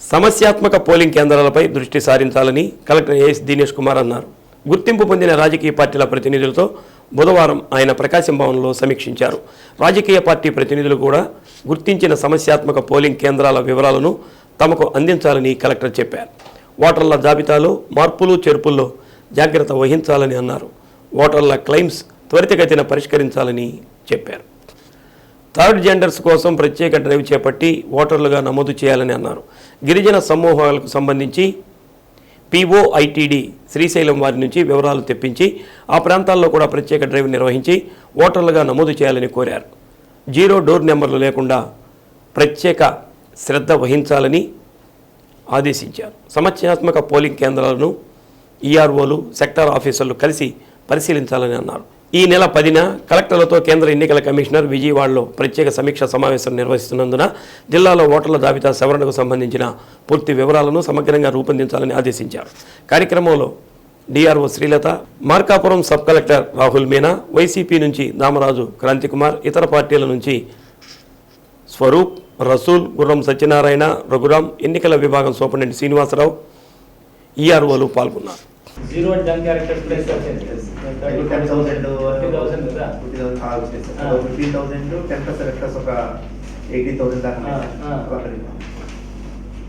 సమస్యాత్మక పోలింగ్ కేంద్రాలపై దృష్టి సారించాలని కలెక్టర్ ఏఎస్ దినేష్ కుమార్ అన్నారు. గుర్తింపు పొందిన రాజకీయ పార్టీల ప్రతినిధులతో బుధవారం ఆయన ప్రకాశం భవన్లో సమీక్షించారు. రాజకీయ పార్టీ ప్రతినిధులు కూడా గుర్తించిన సమస్యాత్మక పోలింగ్ కేంద్రాల వివరాలను తమకు అందించాలని కలెక్టర్ చెప్పారు. ఓటర్ల జాబితాలో మార్పులు చేర్పుల్లో జాగ్రత్త వహించాలని అన్నారు. ఓటర్ల క్లెయిమ్స్ త్వరితగతిన పరిష్కరించాలని చెప్పారు. థర్డ్ జెండర్స్ కోసం ప్రత్యేక డ్రైవ్ చేపట్టి ఓటర్లుగా నమోదు చేయాలని అన్నారు. గిరిజన సమూహాలకు సంబంధించి పిఓఐటిడి శ్రీశైలం వారి నుంచి వివరాలు తెప్పించి ఆ ప్రాంతాల్లో కూడా ప్రత్యేక డ్రైవ్ నిర్వహించి ఓటర్లుగా నమోదు చేయాలని కోరారు. జీరో డోర్ నెంబర్లు లేకుండా ప్రత్యేక శ్రద్ధ వహించాలని ఆదేశించారు. సమస్యాత్మక పోలింగ్ కేంద్రాలను ఈఆర్ఓలు సెక్టార్ ఆఫీసర్లు కలిసి పరిశీలించాలని అన్నారు. ఈ నెల పదిన కలెక్టర్లతో కేంద్ర ఎన్నికల కమిషనర్ విజయవాడలో ప్రత్యేక సమీక్ష సమావేశం నిర్వహిస్తున్నందున జిల్లాలో ఓటర్ల జాబితా సవరణకు సంబంధించిన పూర్తి వివరాలను సమగ్రంగా రూపొందించాలని ఆదేశించారు. కార్యక్రమంలో DRO Srilatha Markapuram sub collector Rahul Meena YCP నుంచి దామరాజు క్రాంతికుమార్ ఇతర పార్టీల నుంచి స్వరూప్ రసూల్ గుర్రం సత్యనారాయణ రఘురాం ఎన్నికల విభాగం సూపరింటెండెంట్ శ్రీనివాసరావు ఈఆర్ఓలు పాల్గొన్నారు. Zero junk character place ten thousand thousand కదా fifty thousand ten plus plus ఒక ఎయిటీ థౌసండ్ దాకా.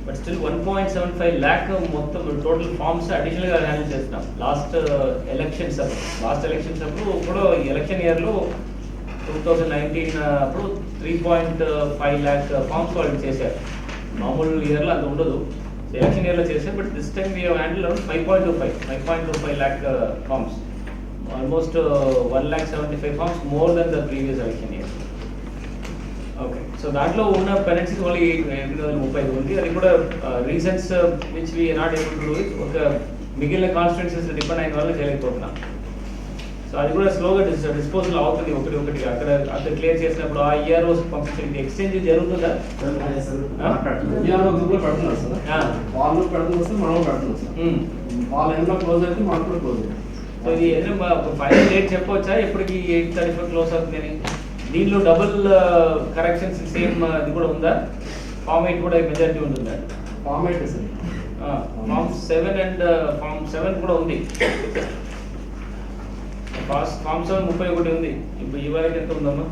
But still one point seven five lakh మొత్తం టోటల్ ఫార్మ్స్ అడిషనల్గా హ్యాండిల్ చేస్తున్నాం. లాస్ట్ ఎలక్షన్స్ అప్పుడు. లాస్ట్ ఎలక్షన్స్ అప్పుడు ఇప్పుడు ఎలక్షన్ ఇయర్లో టూ థౌజండ్ నైన్టీన్ అప్పుడు three point five lakh forms వాళ్ళు చేశారు. మామూలు ఇయర్లో అంత ఉండదు. ఎలక్షన్ ఇయర్లో చేశారు but this time we handle around five point two five five point two five lakh forms almost one lakh seventy five forms more then the previous election year okay so దాంట్లో ఉన్న penalties only ఎనిమిది వందల ముప్పై ఉంది. అది కూడా reasons which we not able to do ఒక మిగిలిన కాన్స్టిట్యూన్సీస్ డిపెండ్ అయిన వల్ల చేయలేకపోతున్నాం సో అది కూడా స్లోగా డిస్ డిస్పోజల్ అవుతుంది ఒకటి ఒకటి. అక్కడ అక్కడ క్లియర్ చేసినప్పుడు ఆ ఇయర్ పంపించండి. ఎక్స్చేంజ్ జరుగుతుందా? ఇవాళ గ్రూప్లో పెడుతున్నారు సార్. వాళ్ళు పెడుతున్నారు సార్ మనం పెడుతున్నాం సార్. వాళ్ళ ఎండ్లో క్లోజ్ అయితే మనకు కూడా క్లోజ్ సో ఇది ఏదైనా ఫైనల్ డేట్ చెప్పవచ్చా? ఎప్పటికి ఎయిట్ థర్టీ ఫైవ్ క్లోజ్ అవుతుందని దీనిలో డబుల్ కరెక్షన్స్ సేమ్ ఇది కూడా ఉందా? ఫామ్ ఎయిట్ కూడా మెజారిటీ ఉంటుందా? Form sir. Form seven and form seven కూడా ఉంది. ఫాస్ ఫామ్ ముప్పై ఒకటి ఉంది. ఇప్పుడు ఈ వరకు ఎంత ఉందమ్మా?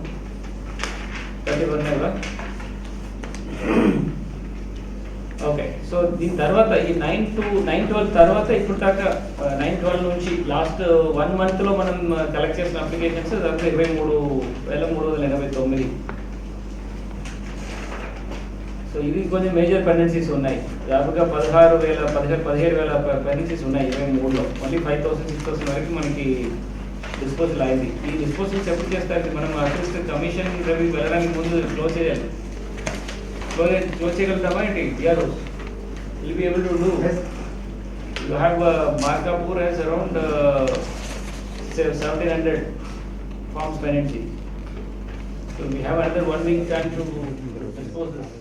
థర్టీ వన్ కదా ఓకే సో దీని తర్వాత ఈ నైన్ టు నైన్ ట్వెల్వ్ తర్వాత ఇప్పుడు దాకా నైన్ ట్వెల్వ్ నుంచి లాస్ట్ వన్ మంత్లో మనం కలెక్ట్ చేసిన అప్లికేషన్స్ దాంట్లో ఇరవై మూడు వేల మూడు వందల ఎనభై తొమ్మిది. సో ఇది కొంచెం మేజర్ పెండెన్సీస్ ఉన్నాయి. దాదాపుగా పదహారు వేల పదిహేడు పదిహేడు వేల పెండెన్సీస్ ఉన్నాయి ఇరవై మూడులో. మళ్ళీ ఫైవ్ థౌసండ్ సిక్స్ థౌసండ్ వరకు మనకి డిస్పోజల్ అయింది ఈ డిస్పోజల్స్ ఎప్పుడు చేస్తారు మనం అట్లీస్ట్ కమిషన్ రివ్యూ వెళ్ళడానికి ముందు క్లోజ్ చేయాలి. క్లోజ్ క్లోజ్ చేయగలుగుతామా ఏంటి? DRO will be able to do you have Markapur has around seventeen hundred forms pendency so we have under one week time to dispose this